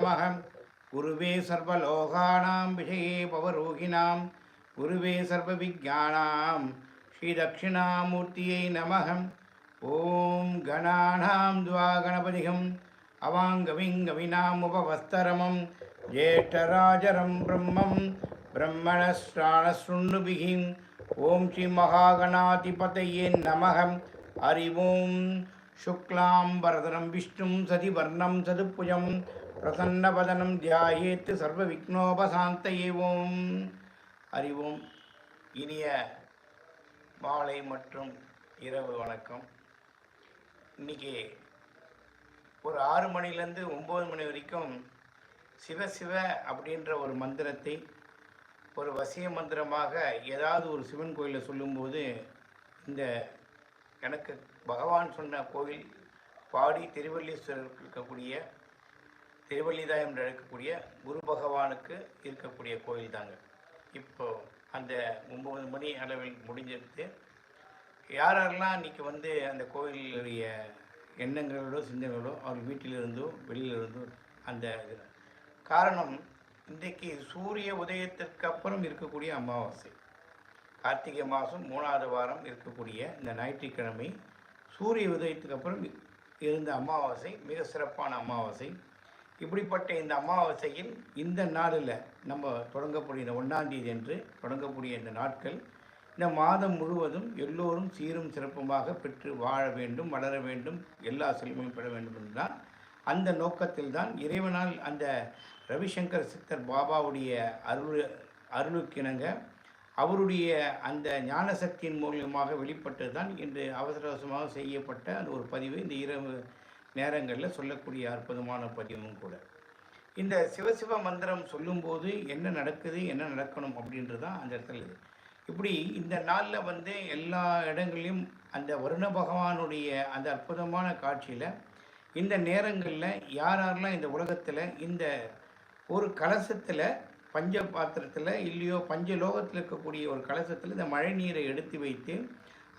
நமகம் குருவே சர்வலோகானாம் விஷயே பவரோகிணாம் குருவே சர்வவிஜானாம் ஸ்ரீதட்சிணாமூர்த்தியை நமகம். ஓம் கணானாம் துவா கணபதிகம் அவாங்கவிங்கவினாமுபவஸ்தரமம். ஜேஷ்டராஜரம் பிரம்மம். பிரம்மணஸ்ராணசுண்ணுபிகிம். ஓம் ஸ்ரீ மகாகணாதிபதையே நமகம். ஹரி ஓம் சுக்லாம் வரதனம் விஷ்ணும் சதிவர்ணம் சதுப்புஜம். பிரசன்னபதனம் தியாயேத்து சர்வ விக்னோபசாந்தயே ஓம் ஹரி இனிய மாலை மற்றும் இரவு வணக்கம். இன்னைக்கு ஒரு ஆறு மணிலேருந்து ஒம்பது மணி வரைக்கும் சிவ சிவ அப்படின்ற ஒரு மந்திரத்தை ஒரு வசிய மந்திரமாக ஏதாவது ஒரு சிவன் கோயிலில் சொல்லும்போது இந்த எனக்கு பகவான் சொன்ன கோவில் பாடி திருவள்ளீஸ்வரர் இருக்கக்கூடிய திருவள்ளிதாயம் என்று அழைக்கக்கூடிய குரு பகவானுக்கு இருக்கக்கூடிய கோயில் தாங்க. இப்போ அந்த ஒம்பது மணி அளவில் முடிஞ்சிருக்கு யார் யாரெல்லாம் இன்னைக்கு வந்து அந்த கோயிலுடைய எண்ணங்களோ சிந்தனைகளோ அவர் வீட்டிலிருந்தோ வெளியிலிருந்தோ அந்த இது. காரணம் இன்றைக்கு சூரிய உதயத்திற்கு அப்புறம் இருக்கக்கூடிய அமாவாசை. கார்த்திகை மாதம் மூணாவது வாரம் இருக்கக்கூடிய இந்த ஞாயிற்றுக்கிழமை சூரிய உதயத்துக்கு அப்புறம் இருந்த அமாவாசை மிக சிறப்பான அமாவாசை. இப்படிப்பட்ட இந்த அமாவாசையில் இந்த நாளில் நம்ம தொடங்கக்கூடிய இந்த ஒன்றாம் தேதி என்று தொடங்கக்கூடிய இந்த நாட்கள் இந்த மாதம் முழுவதும் எல்லோரும் சீரும் சிறப்புமாக பெற்று வாழ வேண்டும் வளர வேண்டும் எல்லா செல்வமும் பெற வேண்டும் என்றுதான் அந்த நோக்கத்தில் தான் இறைவனால் அந்த ரவிசங்கர் சித்தர் பாபாவுடைய அருள் அருளுக்கிணங்க அவருடைய அந்த ஞான சக்தியின் மூலியமாக வெளிப்பட்டது தான் இன்று அவசர அவசரமாக செய்யப்பட்ட அந்த ஒரு பதிவு. இந்த இரவு நேரங்களில் சொல்லக்கூடிய அற்புதமான பதிவும் கூட இந்த சிவசிவ மந்திரம் சொல்லும்போது என்ன நடக்குது என்ன நடக்கணும் அப்படின்றது தான் அந்த இடத்துல இது. இப்படி இந்த நாளில் வந்து எல்லா இடங்களையும் அந்த வருண பகவானுடைய அந்த அற்புதமான காட்சியில் இந்த நேரங்களில் யார் யாரெல்லாம் இந்த உலகத்தில் இந்த ஒரு கலசத்தில் பஞ்ச பாத்திரத்தில் இல்லையோ பஞ்ச லோகத்தில் இருக்கக்கூடிய ஒரு கலசத்தில் இந்த மழை நீரை எடுத்து வைத்து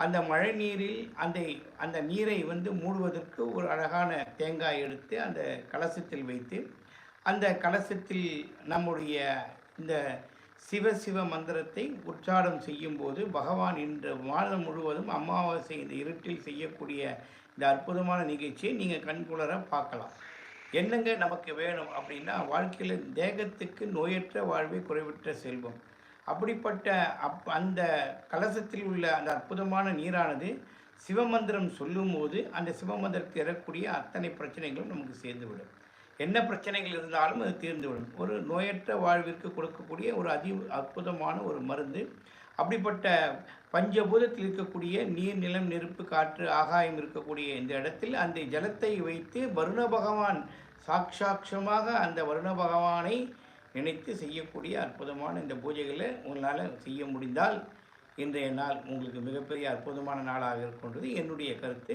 அந்த மழை நீரில் அந்த அந்த நீரை வந்து மூடுவதற்கு ஒரு அழகான தேங்காய் எடுத்து அந்த கலசத்தில் வைத்து அந்த கலசத்தில் நம்முடைய இந்த சிவ சிவ மந்திரத்தை உச்சாரம் செய்யும்போது பகவான் இன்று மாதம் முழுவதும் அமாவாசை இந்த இருட்டில் செய்யக்கூடிய இந்த அற்புதமான நிகழ்ச்சியை நீங்கள் கண்குளர பார்க்கலாம். என்னங்க நமக்கு வேணும் அப்படின்னா வாழ்க்கையில் தேகத்துக்கு நோயற்ற வாழ்வை குறைவற்ற செல்வம். அப்படிப்பட்ட அப் அந்த கலசத்தில் உள்ள அந்த அற்புதமான நீரானது சிவமந்திரம் சொல்லும்போது அந்த சிவமந்திரத்தில் இறக்கூடிய அத்தனை பிரச்சனைகளும் நமக்கு சேர்ந்துவிடும். என்ன பிரச்சனைகள் இருந்தாலும் அது தீர்ந்துவிடும். ஒரு நோயற்ற வாழ்விற்கு கொடுக்கக்கூடிய ஒரு அதி அற்புதமான ஒரு மருந்து அப்படிப்பட்ட பஞ்சபூதத்தில் இருக்கக்கூடிய நீர் நிலம் நெருப்பு காற்று ஆகாயம் இருக்கக்கூடிய இந்த இடத்தில் அந்த ஜலத்தை வைத்து வருண பகவான் சாட்சாட்சமாக அந்த வருண பகவானை நினைத்து செய்யக்கூடிய அற்புதமான இந்த பூஜைகளை உங்களால் செய்ய முடிந்தால் இன்றைய நாள் உங்களுக்கு மிகப்பெரிய அற்புதமான நாளாக இருக்கின்றது. என்னுடைய கருத்து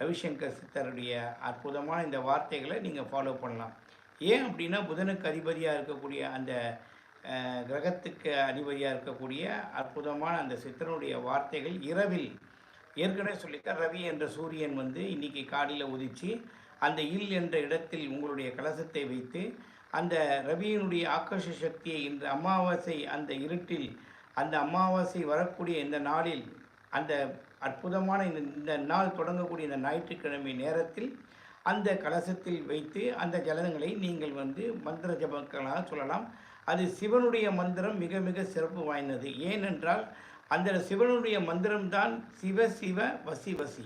ரவிசங்கர் சித்தருடைய அற்புதமான இந்த வார்த்தைகளை நீங்கள் ஃபாலோ பண்ணலாம். ஏன் அப்படின்னா புதனுக்கு அதிபதியாக இருக்கக்கூடிய அந்த கிரகத்துக்கு அதிபதியாக இருக்கக்கூடிய அற்புதமான அந்த சித்தனுடைய வார்த்தைகள் இரவில். ஏற்கனவே சொல்லித்தான் ரவி என்ற சூரியன் வந்து இன்னைக்கு காலையில் உதிச்சு அந்த இல் என்ற இடத்தில் உங்களுடைய கலசத்தை வைத்து அந்த ரவியினுடைய ஆக்கர்ஷ சக்தியை இன்று அமாவாசை அந்த இருட்டில் அந்த அமாவாசை வரக்கூடிய இந்த நாளில் அந்த அற்புதமான இந்த இந்த நாள் தொடங்கக்கூடிய இந்த ஞாயிற்றுக்கிழமை நேரத்தில் அந்த கலசத்தில் வைத்து அந்த ஜலங்களை நீங்கள் வந்து மந்திர ஜபங்களாக சொல்லலாம். அது சிவனுடைய மந்திரம் மிக மிக சிறப்பு வாய்ந்தது. ஏனென்றால் அந்த சிவனுடைய மந்திரம்தான் சிவ சிவ வசி வசி.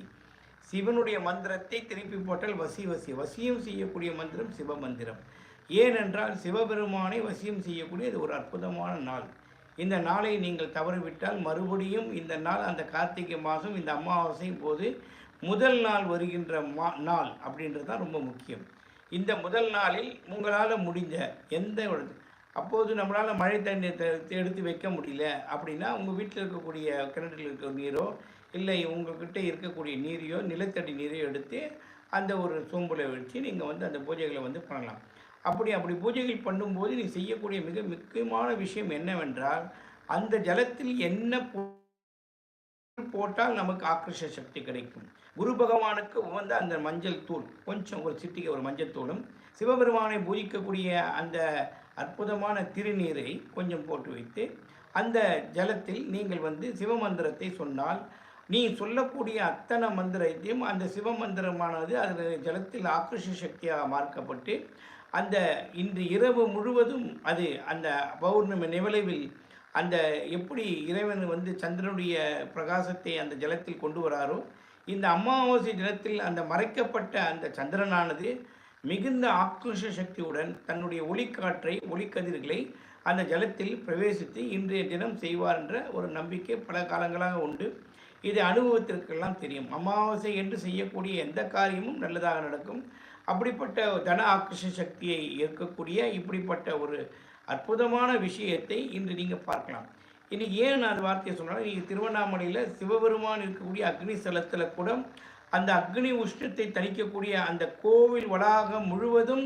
சிவனுடைய மந்திரத்தை திருப்பி போட்டால் வசி வசி. வசியும் செய்யக்கூடிய மந்திரம் சிவ மந்திரம். ஏனென்றால் சிவபெருமானை வசியம் செய்யக்கூடிய இது ஒரு அற்புதமான நாள். இந்த நாளை நீங்கள் தவறிவிட்டால் மறுபடியும் இந்த நாள் அந்த கார்த்திகை மாதம் இந்த அமாவாசை போது முதல் நாள் வருகின்ற மா நாள் அப்படின்றது தான் ரொம்ப முக்கியம். இந்த முதல் நாளில் உங்களால் முடிஞ்ச எந்த அப்போது நம்மளால் மழை தண்ணி எடுத்து வைக்க முடியல அப்படின்னா உங்கள் வீட்டில் இருக்கக்கூடிய கிணற்றில் இருக்கிற நீரோ இல்லை உங்கள்கிட்ட இருக்கக்கூடிய நீரையோ நிலத்தடி நீரையோ எடுத்து அந்த ஒரு சோம்பலை வச்சு நீங்கள் வந்து அந்த பூஜைகளை வந்து பண்ணலாம். அப்படி அப்படி பூஜைகள் பண்ணும்போது நீ செய்யக்கூடிய மிக முக்கியமான விஷயம் என்னவென்றால் அந்த ஜலத்தில் என்ன போ- போட்டால் நமக்கு ஆக்ரஷ சக்தி கிடைக்கும். குரு பகவானுக்கு உகந்த அந்த மஞ்சள் தூள் கொஞ்சம் ஒரு சிட்டிகை ஒரு மஞ்சள் தூளும் சிவபெருமானை பூஜிக்கக்கூடிய அந்த அற்புதமான திருநீரை கொஞ்சம் போட்டு வைத்து அந்த ஜலத்தில் நீங்கள் வந்து சிவமந்திரத்தை சொன்னால் நீ சொல்லக்கூடிய அத்தனை மந்திரத்தையும் அந்த சிவமந்திரமானது அதில் ஜலத்தில் ஆக்ரஷ சக்தியாக மார்க்கப்பட்டு அந்த இன்று இரவு முழுவதும் அது அந்த பௌர்ணமி நிவளைவில் அந்த எப்படி இறைவன் வந்து சந்திரனுடைய பிரகாசத்தை அந்த ஜலத்தில் கொண்டு வராரோ இந்த அமாவாசை தினத்தில் அந்த மறைக்கப்பட்ட அந்த சந்திரனானது மிகுந்த ஆக்ரோஷ சக்தியுடன் தன்னுடைய ஒளிக்காற்றை ஒளிக்கதிர்களை அந்த ஜலத்தில் பிரவேசித்து இன்றைய தினம் செய்வார் என்ற ஒரு நம்பிக்கை பல காலங்களாக உண்டு. இது அனுபவத்திற்கெல்லாம் தெரியும். அமாவாசை என்று செய்யக்கூடிய எந்த காரியமும் நல்லதாக நடக்கும். அப்படிப்பட்ட தன ஆக்ரோஷ சக்தியை இருக்கக்கூடிய இப்படிப்பட்ட ஒரு அற்புதமான விஷயத்தை இன்று நீங்கள் பார்க்கலாம். இன்றைக்கி ஏன் நான் அந்த வார்த்தையை சொன்னாலும் நீங்கள் திருவண்ணாமலையில் சிவபெருமான் இருக்கக்கூடிய அக்னி ஸ்தலத்தில் கூட அந்த அக்னி உஷ்ணத்தை தணிக்கக்கூடிய அந்த கோவில் வளாகம் முழுவதும்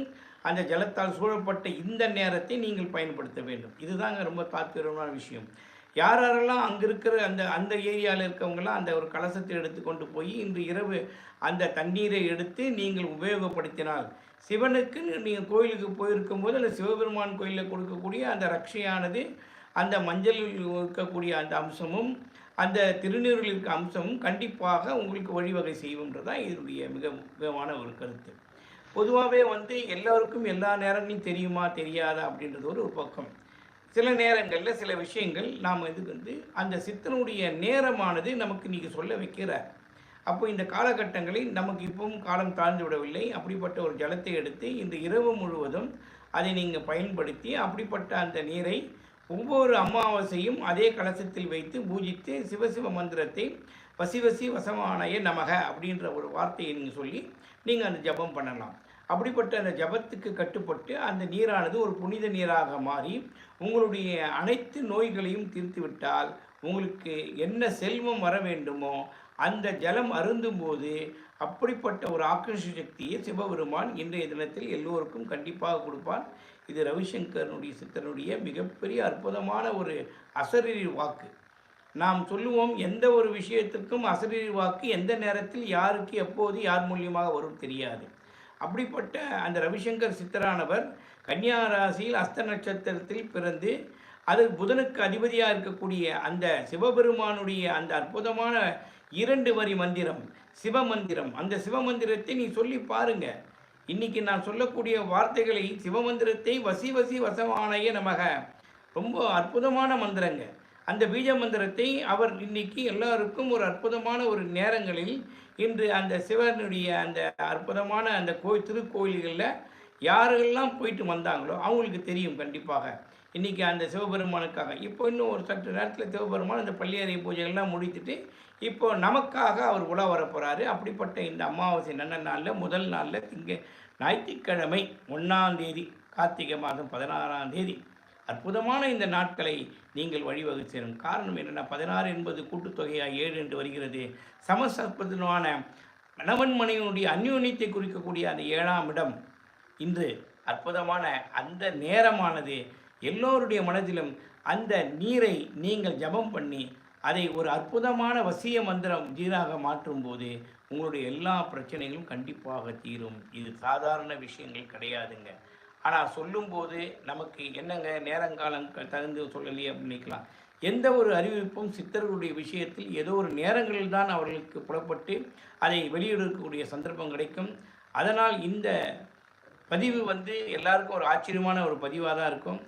அந்த ஜலத்தால் சூழப்பட்ட இந்த நேரத்தை நீங்கள் பயன்படுத்த வேண்டும். இதுதாங்க ரொம்ப தாத்பரியமான விஷயம். யார் யாரெல்லாம் அங்கே இருக்கிற அந்த அந்த ஏரியாவில் இருக்கவங்கெல்லாம் அந்த ஒரு கலசத்தை எடுத்து கொண்டு போய் இன்று இரவு அந்த தண்ணீரை எடுத்து நீங்கள் உபயோகப்படுத்தினால் சிவனுக்கு நீங்கள் கோயிலுக்கு போயிருக்கும் போது அந்த சிவபெருமான் கோயிலில் கொடுக்கக்கூடிய அந்த ரக்ஷையானது அந்த மஞ்சளில் இருக்கக்கூடிய அந்த அம்சமும் அந்த திருநீரில் இருக்க அம்சமும் கண்டிப்பாக உங்களுக்கு வழிவகை செய்யும்ன்றது தான் இதனுடைய மிக முக்கியமான ஒரு கருத்து. பொதுவாகவே வந்து எல்லோருக்கும் எல்லா நேரங்களும் தெரியுமா தெரியாதா அப்படின்றது ஒரு பக்கம். சில நேரங்களில் சில விஷயங்கள் நாம் இது வந்து அந்த சித்தனுடைய நேரமானது நமக்கு நீங்கள் சொல்ல வைக்கிறார் அப்போ இந்த காலகட்டங்களில் நமக்கு இப்பவும் காலம் தாழ்ந்து விடவில்லை. அப்படிப்பட்ட ஒரு ஜலத்தை எடுத்து இந்த இரவு முழுவதும் அதை நீங்கள் பயன்படுத்தி அப்படிப்பட்ட அந்த நீரை ஒவ்வொரு அமாவாசையும் அதே கலசத்தில் வைத்து பூஜித்து சிவசிவ மந்திரத்தை வசிவசி வசமானய நமக அப்படின்ற ஒரு வார்த்தையை நீங்கள் சொல்லி நீங்கள் அந்த ஜபம் பண்ணலாம். அப்படிப்பட்ட அந்த ஜபத்துக்கு கட்டுப்பட்டு அந்த நீரானது ஒரு புனித நீராக மாறி உங்களுடைய அனைத்து நோய்களையும் தீர்த்துவிட்டால் உங்களுக்கு என்ன செல்வம் வர வேண்டுமோ அந்த ஜலம் அருந்தும்போது அப்படிப்பட்ட ஒரு ஆக்கர்ஷ சக்தியை சிவபெருமான் இன்றைய தினத்தில் எல்லோருக்கும் கண்டிப்பாக கொடுப்பான் இது ரவிசங்கரனுடைய சித்தனுடைய மிகப்பெரிய அற்புதமான ஒரு அசரீர் வாக்கு. நாம் சொல்லுவோம் எந்த ஒரு விஷயத்துக்கும் அசரீர் வாக்கு எந்த நேரத்தில் யாருக்கு எப்போது யார் மூலியமாக வரும் தெரியாது. அப்படிப்பட்ட அந்த ரவிசங்கர் சித்தரானவர் கன்னியா ராசியில் அஸ்த நட்சத்திரத்தில் பிறந்து அது புதனுக்கு அதிபதியாக இருக்கக்கூடிய அந்த சிவபெருமானுடைய அந்த அற்புதமான இரண்டு வரி மந்திரம் சிவமந்திரம் அந்த சிவமந்திரத்தை நீ சொல்லி பாருங்க. இன்னைக்கு நான் சொல்லக்கூடிய வார்த்தைகளை சிவமந்திரத்தை வசி வசி வசமானைய நமக. ரொம்ப அற்புதமான மந்திரங்க. அந்த பீஜ மந்திரத்தை அவர் இன்னைக்கு எல்லாருக்கும் ஒரு அற்புதமான ஒரு நேரங்களில் இன்று அந்த சிவனுடைய அந்த அற்புதமான அந்த கோயில் திருக்கோயில்களில் யாரெல்லாம் போயிட்டு வந்தாங்களோ அவங்களுக்கு தெரியும் கண்டிப்பாக. இன்றைக்கி அந்த சிவபெருமானுக்காக. இப்போ இன்னும் ஒரு சற்று நேரத்தில் சிவபெருமான் அந்த பள்ளியறை பூஜைகள்லாம் முடித்துட்டு இப்போ நமக்காக அவர் உலா வரப்போகிறாரு அப்படிப்பட்ட இந்த அமாவாசை நல்ல நாளில் முதல் நாளில் திங்க ஞாயிற்றுக்கிழமை ஒன்றாம் தேதி கார்த்திகை மாதம் பதினாறாம் தேதி. அற்புதமான இந்த நாட்களை நீங்கள் வழிவகை செய்யணும் காரணம் என்னென்னா பதினாறு என்பது கூட்டுத்தொகையாக ஏழு என்று வருகிறது. சமசற்பதமான கணவன் மனைவனுடைய அந்யோன்யத்தை குறிக்கக்கூடிய அந்த ஏழாம் இடம் இன்று அற்புதமான அந்த நேரமானது எல்லோருடைய மனதிலும் அந்த நீரை நீங்கள் ஜபம் பண்ணி அதை ஒரு அற்புதமான வசிய மந்திரம் ஜீராக மாற்றும்போது உங்களுடைய எல்லா பிரச்சனைகளும் கண்டிப்பாக தீரும். இது சாதாரண விஷயங்கள் கிடையாதுங்க. ஆனால் சொல்லும்போது நமக்கு என்னங்க நேரங்காலம் தகுந்து சொல்லலையே அப்படின்னுக்கலாம் எந்த ஒரு அறிவிப்பும் சித்தர்களுடைய விஷயத்தில் ஏதோ ஒரு நேரங்களில் தான் அவர்களுக்கு புலப்பட்டு அதை வெளியிடக்கூடிய சந்தர்ப்பம் கிடைக்கும். அதனால் இந்த பதிவு வந்து எல்லாருக்கும் ஒரு ஆச்சரியமான ஒரு பதிவாக தான் இருக்கும்.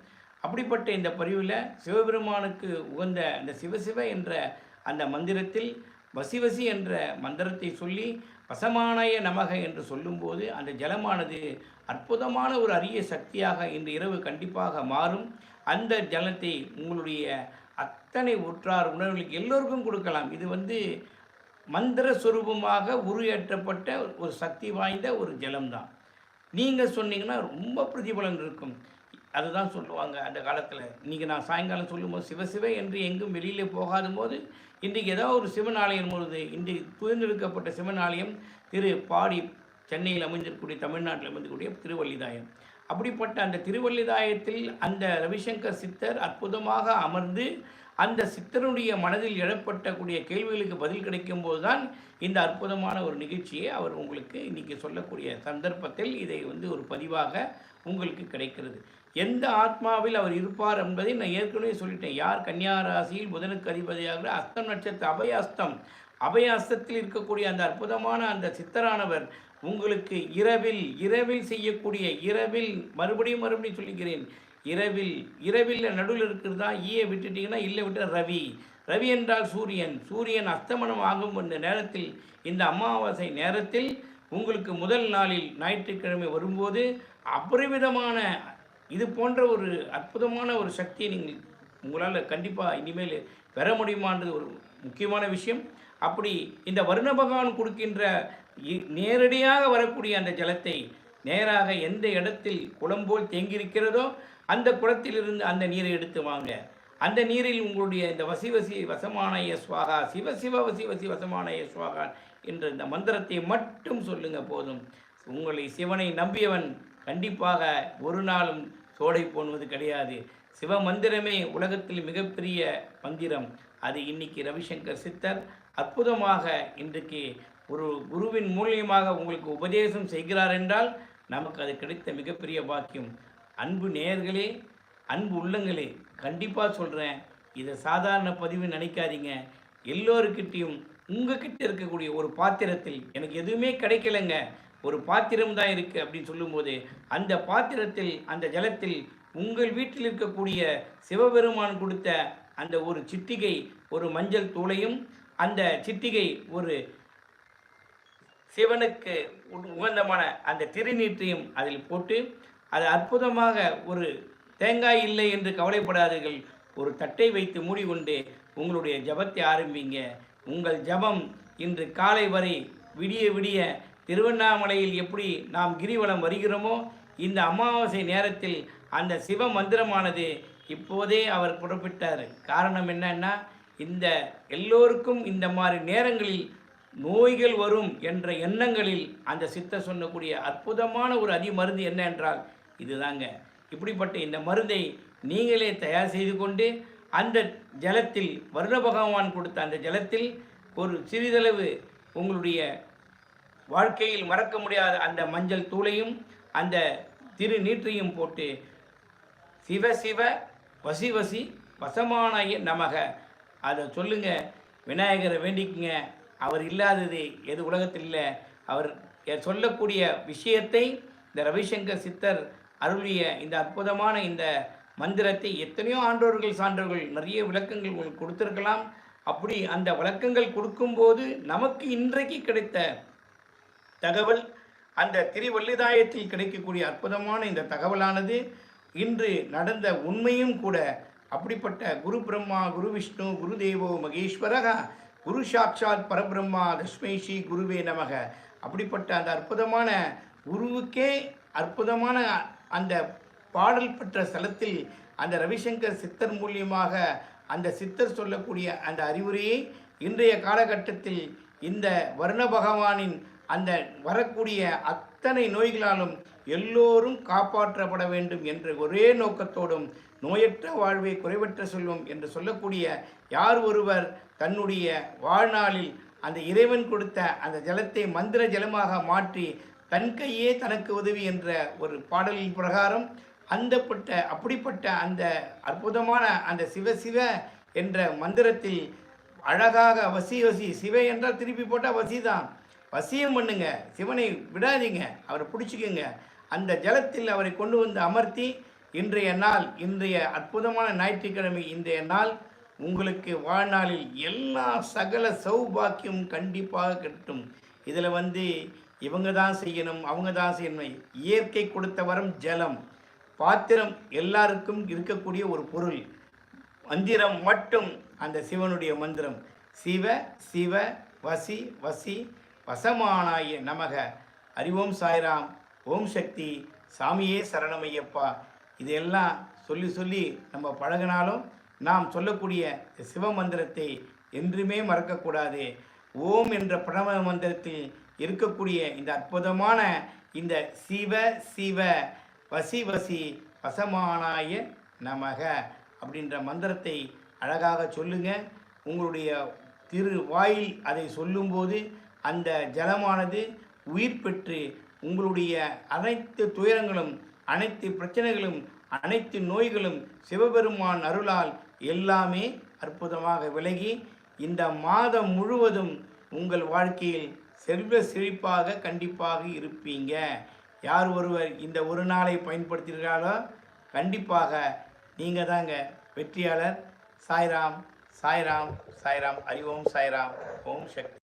அப்படிப்பட்ட இந்த பதிவில் சிவபெருமானுக்கு உகந்த அந்த சிவசிவ என்ற அந்த மந்திரத்தில் வசிவசி என்ற மந்திரத்தை சொல்லி வசமானய நமக என்று சொல்லும்போது அந்த ஜலமானது அற்புதமான ஒரு அரிய சக்தியாக இன்று இரவு கண்டிப்பாக மாறும். அந்த ஜலத்தை உங்களுடைய அத்தனை உற்றார் உணர்வுகளுக்கு எல்லோருக்கும் கொடுக்கலாம். இது வந்து மந்திர சுரூபமாக உருவேற்றப்பட்ட ஒரு சக்தி வாய்ந்த ஒரு ஜலம்தான். நீங்கள் சொன்னீங்கன்னா ரொம்ப பிரதிபலன் இருக்கும். அதுதான் சொல்லுவாங்க அந்த காலத்தில். இன்றைக்கி நான் சாயங்காலம் சொல்லும்போது சிவசிவ என்று எங்கும் வெளியிலே போகாத போது இன்றைக்கு ஏதோ ஒரு சிவன் ஆலயம் பொழுது இன்றைக்கு தேர்ந்தெடுக்கப்பட்ட சிவன் ஆலயம் திரு பாடி சென்னையில் அமைஞ்சிருக்கக்கூடிய தமிழ்நாட்டில் அமைந்திருக்கக்கூடிய திருவள்ளிதாயம். அப்படிப்பட்ட அந்த திருவள்ளிதாயத்தில் அந்த ரவிசங்கர் சித்தர் அற்புதமாக அமர்ந்து அந்த சித்தருடைய மனதில் எழப்பட்டக்கூடிய கேள்விகளுக்கு பதில் கிடைக்கும் போதுதான் இந்த அற்புதமான ஒரு நிகழ்ச்சியை அவர் உங்களுக்கு இன்னைக்கு சொல்லக்கூடிய சந்தர்ப்பத்தில் இதை வந்து ஒரு பதிவாக உங்களுக்கு கிடைக்கிறது. எந்த ஆத்மாவில் அவர் இருப்பார் என்பதை நான் ஏற்கனவே சொல்லிட்டேன். யார் கன்னியா ராசியில் புதனுக்கு அதிபதியாக அஸ்தம் நட்சத்திர அபயாஸ்தம் அபயாஸ்தத்தில் இருக்கக்கூடிய அந்த அற்புதமான அந்த சித்தரானவர் உங்களுக்கு இரவில் இரவில் செய்யக்கூடிய இரவில் மறுபடியும் மறுபடியும் சொல்லுகிறேன் இரவில் இரவில் நடுவில் இருக்கிறதா? ஈயை விட்டுட்டீங்கன்னா இல்லை விட்டு ரவி. ரவி என்றால் சூரியன். சூரியன் அஸ்தமனம் ஆகும் என்ற நேரத்தில் இந்த அமாவாசை நேரத்தில் உங்களுக்கு முதல் நாளில் ஞாயிற்றுக்கிழமை வரும்போது அபரிமிதமான இது போன்ற ஒரு அற்புதமான ஒரு சக்தியை நீங்கள் உங்களால் கண்டிப்பாக இனிமேல் பெற முடியுமான்றது ஒரு முக்கியமான விஷயம். அப்படி இந்த வருண பகவான் கொடுக்கின்ற இ- நேரடியாக வரக்கூடிய அந்த ஜலத்தை நேராக எந்த இடத்தில் குளம்போல் தேங்கியிருக்கிறதோ அந்த குளத்திலிருந்து அந்த நீரை எடுத்து வாங்க. அந்த நீரில் உங்களுடைய இந்த வசி வசி வசமானய சுவாகா சிவ சிவ வசி வசி வசமானய சுவாகான் என்ற இந்த மந்திரத்தை மட்டும் சொல்லுங்க போதும். உங்களை சிவனை நம்பியவன் கண்டிப்பாக ஒரு நாளும் சோடை போடுவது கிடையாது. சிவ மந்திரமே உலகத்தில் மிகப்பெரிய மந்திரம். அது இன்னைக்கு ரவிசங்கர் சித்தர் அற்புதமாக இன்றைக்கு ஒரு குருவின் மூலியமாக உங்களுக்கு உபதேசம் செய்கிறார் என்றால் நமக்கு அது கிடைத்த மிகப்பெரிய பாக்கியம். அன்பு நேயர்களே அன்பு உள்ளங்களே கண்டிப்பாக சொல்கிறேன் இதை சாதாரண பதிவு நினைக்காதீங்க. எல்லோருக்கிட்டேயும் உங்ககிட்ட இருக்கக்கூடிய ஒரு பாத்திரத்தில் எனக்கு எதுவுமே கிடைக்கலங்க. ஒரு பாத்திரம் தான் இருக்குது அப்படின்னு சொல்லும்போது அந்த பாத்திரத்தில் அந்த ஜலத்தில் உங்கள் வீட்டில் இருக்கக்கூடிய சிவபெருமான் கொடுத்த அந்த ஒரு சிட்டிகை ஒரு மஞ்சள் தூளையும் அந்த சிட்டிகை ஒரு சிவனுக்கு உ- உகந்தமான அந்த திருநீற்றையும் அதில் போட்டு அது அற்புதமாக ஒரு தேங்காய் இல்லை என்று கவலைப்படாதீர்கள். ஒரு தட்டை வைத்து மூடிக்கொண்டு உங்களுடைய ஜபத்தை ஆரம்பிங்க. உங்கள் ஜபம் இன்று காலை வரை விடிய விடிய திருவண்ணாமலையில் எப்படி நாம் கிரிவலம் வருகிறோமோ இந்த அமாவாசை நேரத்தில் அந்த சிவ மந்திரமானது இப்போதே அவர் புறப்பட்டார். காரணம் என்னன்னா இந்த எல்லோருக்கும் இந்த மாதிரி நேரங்களில் நோய்கள் வரும் என்ற எண்ணங்களில் அந்த சித்த சொல்லக்கூடிய அற்புதமான ஒரு அதி மருந்து என்ன என்றால் இதுதாங்க. இப்படிப்பட்ட இந்த மருந்தை நீங்களே தயார் செய்து கொண்டு அந்த ஜலத்தில் வருண பகவான் கொடுத்த அந்த ஜலத்தில் ஒரு சிறிதளவு உங்களுடைய வாழ்க்கையில் மறக்க முடியாத அந்த மஞ்சள் தூளையும் அந்த திரு நீற்றையும் போட்டு சிவ சிவ வசி வசி வசமானாய நமக. அதை சொல்லுங்கள் விநாயகரை வேண்டிக்குங்க. அவர் இல்லாதது எது உலகத்தில் இல்லை. அவர் சொல்லக்கூடிய விஷயத்தை இந்த ரவிசங்கர் சித்தர் அருளிய இந்த அற்புதமான இந்த மந்திரத்தை எத்தனையோ ஆண்டோர்கள் சான்றோர்கள் நிறைய விளக்கங்கள் உங்களுக்கு கொடுத்துருக்கலாம். அப்படி அந்த விளக்கங்கள் கொடுக்கும்போது நமக்கு இன்றைக்கு கிடைத்த தகவல் அந்த திருவள்ளிதாயத்தில் கிடைக்கக்கூடிய அற்புதமான இந்த தகவலானது இன்று நடந்த உண்மையும் கூட அப்படிப்பட்ட குரு பிரம்மா குரு விஷ்ணு குரு தேவோ மகேஸ்வரக குரு சாட்சாத் பரபிரம்மா தஸ்மை ஸ்ரீ குருவே நமக. அப்படிப்பட்ட அந்த அற்புதமான குருவுக்கே அற்புதமான அந்த பாடல் பெற்ற ஸ்தலத்தில் அந்த ரவிசங்கர் சித்தர் மூலியமாக அந்த சித்தர் சொல்லக்கூடிய அந்த அறிவுரையை இன்றைய காலகட்டத்தில் இந்த வருண பகவானின் அந்த வரக்கூடிய அத்தனை நோய்களாலும் எல்லோரும் காப்பாற்றப்பட வேண்டும் என்ற ஒரே நோக்கத்தோடும் நோயற்ற வாழ்வை குறைவற்ற செல்வம் என்று சொல்லக்கூடிய யார் ஒருவர் தன்னுடைய வாழ்நாளில் அந்த இறைவன் கொடுத்த அந்த ஜலத்தை மந்திர ஜலமாக மாற்றி தன் கையே தனக்கு உதவி என்ற ஒரு பாடலின் பிரகாரம் அந்தப்பட்ட அப்படிப்பட்ட அந்த அற்புதமான அந்த சிவ சிவ என்ற மந்திரத்தில் அழகாக வசி வசி. சிவ என்றால் திருப்பி போட்டால் வசி தான். வசியம் பண்ணுங்க. சிவனை விடாதீங்க. அவரை பிடிச்சிக்கோங்க. அந்த ஜலத்தில் அவரை கொண்டு வந்து அமர்த்தி இன்றைய நாள் இன்றைய அற்புதமான ஞாயிற்றுக்கிழமை இன்றைய நாள் உங்களுக்கு வாழ்நாளில் எல்லா சகல சௌபாக்கியம் கண்டிப்பாக கிட்டும். இதில் வந்து இவங்க தான் செய்யணும் அவங்க தான் செய்யணும் இயற்கை கொடுத்த வரம் ஜலம். பாத்திரம் எல்லாருக்கும் இருக்கக்கூடிய ஒரு பொருள். மந்திரம் மட்டும் அந்த சிவனுடைய மந்திரம். சிவ சிவ வசி வசி வசமானாய நமக. அறிவோம் சாய்ராம் ஓம் சக்தி சாமியே சரணமையப்பா. இதையெல்லாம் சொல்லி சொல்லி நம்ம பழகினாலும் நாம் சொல்லக்கூடிய சிவ மந்திரத்தை என்றுமே மறக்கக்கூடாது. ஓம் என்ற பிரணவ மந்திரத்தில் இருக்கக்கூடிய இந்த அற்புதமான இந்த சிவ சிவ வசி வசி வசமானாய நமக அப்படின்ற மந்திரத்தை அழகாக சொல்லுங்க. உங்களுடைய திரு வாயில் அதை சொல்லும்போது அந்த ஜலமானது உயிர் பெற்று உங்களுடைய அனைத்து துயரங்களும் அனைத்து பிரச்சனைகளும் அனைத்து நோய்களும் சிவபெருமான் அருளால் எல்லாமே அற்புதமாக விலகி இந்த மாதம் முழுவதும் உங்கள் வாழ்க்கையில் செல்வ செழிப்பாக கண்டிப்பாக இருப்பீங்க. யார் ஒருவர் இந்த ஒரு நாளை பயன்படுத்துகிறாரோ கண்டிப்பாக நீங்கள் தாங்க வெற்றியாளர். சாய்ராம் சாய்ராம் சாய்ராம். ஹரி ஓம் சாய்ராம். ஓம் சக்தி.